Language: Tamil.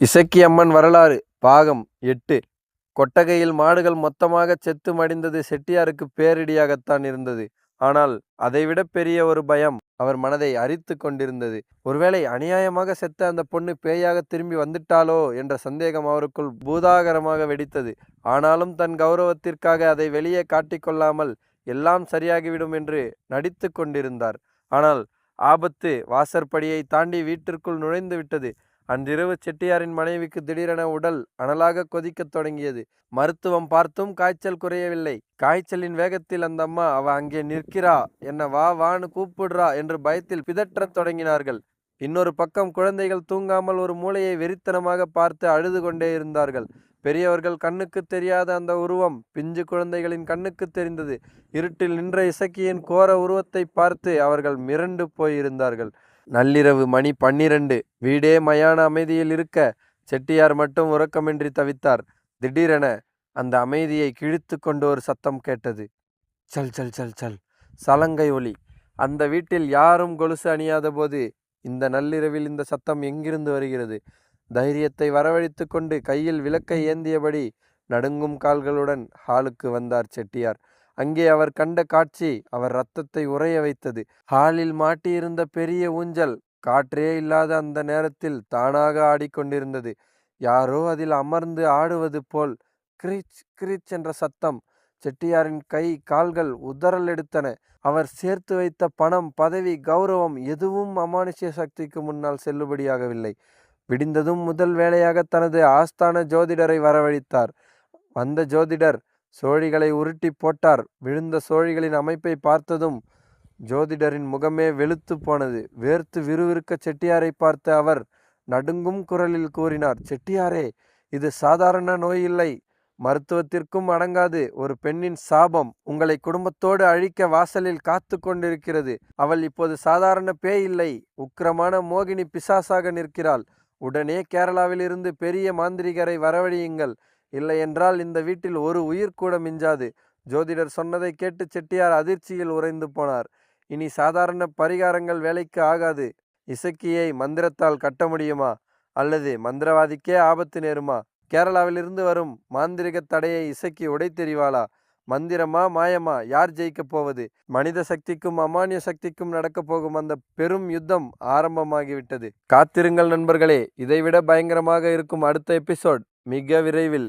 இசக்கியம்மன் வரலாறு பாகம் எட்டு கொட்டகையில் மாடுகள் மொத்தமாக செத்து மடிந்தது செட்டியாருக்கு பேரிடியாகத்தான் இருந்தது. ஆனால் அதைவிட பெரிய ஒரு பயம் அவர் மனதை அரித்து கொண்டிருந்தது. ஒருவேளை அநியாயமாக செத்த அந்த பொண்ணு பேயாகத் திரும்பி வந்துட்டாளோ என்ற சந்தேகம் அவருக்குள் பூதாகரமாக வெடித்தது. ஆனாலும் தன் கௌரவத்திற்காக அதை வெளியே காட்டிக்கொள்ளாமல் எல்லாம் சரியாகிவிடும் என்று நடித்து கொண்டிருந்தார். ஆனால் ஆபத்து வாசற்படியைத் தாண்டி வீட்டிற்குள் நுழைந்து விட்டது. அன்றிரவு செட்டியாரின் மனைவிக்கு திடீரென உடல் அனலாகக் கொதிக்கத் தொடங்கியது. மருத்துவம் பார்த்தும் காய்ச்சல் குறையவில்லை. காய்ச்சலின் வேகத்தில் அந்த அம்மா அவ அங்கே நிற்கிறா என்ன வா வான்னு கூப்பிடுறா என்று பயத்தில் பிதற்றத் தொடங்கினார்கள். இன்னொரு பக்கம் குழந்தைகள் தூங்காமல் ஒரு மூலையை வெறித்தனமாக பார்த்து அழுது கொண்டே இருந்தார்கள். பெரியவர்கள் கண்ணுக்குத் தெரியாத அந்த உருவம் பிஞ்சு குழந்தைகளின் கண்ணுக்குத் தெரிந்தது. இருட்டில் நின்ற இசக்கியின் கோர உருவத்தைப் பார்த்து அவர்கள் மிரண்டு போயிருந்தார்கள். நள்ளிரவு மணி பன்னிரண்டு. வீடே மயான அமைதியில் இருக்க செட்டியார் மட்டும் உறக்கமின்றி தவித்தார். திடீரென அந்த அமைதியை கிழித்து கொண்டு ஒரு சத்தம் கேட்டது. சல் சல் சல் சல் சலங்கை ஒலி. அந்த வீட்டில் யாரும் கொலுசு அணியாத போது இந்த நள்ளிரவில் இந்த சத்தம் எங்கிருந்து வருகிறது? தைரியத்தை வரவழைத்து கொண்டு கையில் விளக்கை ஏந்தியபடி நடுங்கும் கால்களுடன் ஹாலுக்கு வந்தார் செட்டியார். அங்கே அவர் கண்ட காட்சி அவர் ரத்தத்தை உறைய வைத்தது. ஹாலில் மாட்டியிருந்த பெரிய ஊஞ்சல் காற்றே இல்லாத அந்த நேரத்தில் தானாக ஆடிக்கொண்டிருந்தது. யாரோ அதில் அமர்ந்து ஆடுவது போல் கிரீச் கிரீச் என்ற சத்தம். செட்டியாரின் கை கால்கள் உதறல் எடுத்தன. அவர் சேர்த்து வைத்த பணம் பதவி கௌரவம் எதுவும் அமானுஷ்ய சக்திக்கு முன்னால் செல்லுபடியாகவில்லை. விடிந்ததும் முதல் வேலையாக தனது ஆஸ்தான ஜோதிடரை வரவழைத்தார். வந்த ஜோதிடர் சோழிகளை உருட்டிப் போட்டார். விழுந்த சோழிகளின் அமைப்பைப் பார்த்ததும் ஜோதிடரின் முகமே வெளுத்துப் போனது. வேர்த்து விறுவிறுக்கச் செட்டியாரைப் பார்த்த அவர் நடுங்கும் குரலில் கூறினார் செட்டியாரே இது சாதாரண நோயில்லை. மருத்துவத்திற்கும் அடங்காது ஒரு பெண்ணின் சாபம் உங்களை குடும்பத்தோடு அழிக்க வாசலில் காத்து கொண்டிருக்கிறது. அவள் இப்போது சாதாரண பேய் இல்லை. உக்கிரமான மோகினி பிசாசாக நிற்கிறாள். உடனே கேரளாவிலிருந்து பெரிய மாந்திரிகரை வரவழியுங்கள் இல்லையென்றால் இந்த வீட்டில் ஒரு உயிர் கூட மிஞ்சாது. ஜோதிடர் சொன்னதைக் கேட்டு செட்டியார் அதிர்ச்சியில் உறைந்து போனார். இனி சாதாரண பரிகாரங்கள் வேலைக்கு ஆகாது. இசக்கியை மந்திரத்தால் கட்ட முடியுமா? அல்லது மந்திரவாதிக்கே ஆபத்து நேருமா? கேரளாவிலிருந்து வரும் மாந்திரிகத் தடையை இசக்கி உடைத்தெறிவாளா? மந்திரமா மாயமா யார் ஜெயிக்கப் போவது? மனித சக்திக்கும் அமானிய சக்திக்கும் நடக்கப் போகும் அந்த பெரும் யுத்தம் ஆரம்பமாகிவிட்டது. காத்திருங்கள் நண்பர்களே இதைவிட பயங்கரமாக இருக்கும் அடுத்த எபிசோட் மிக விரைவில்.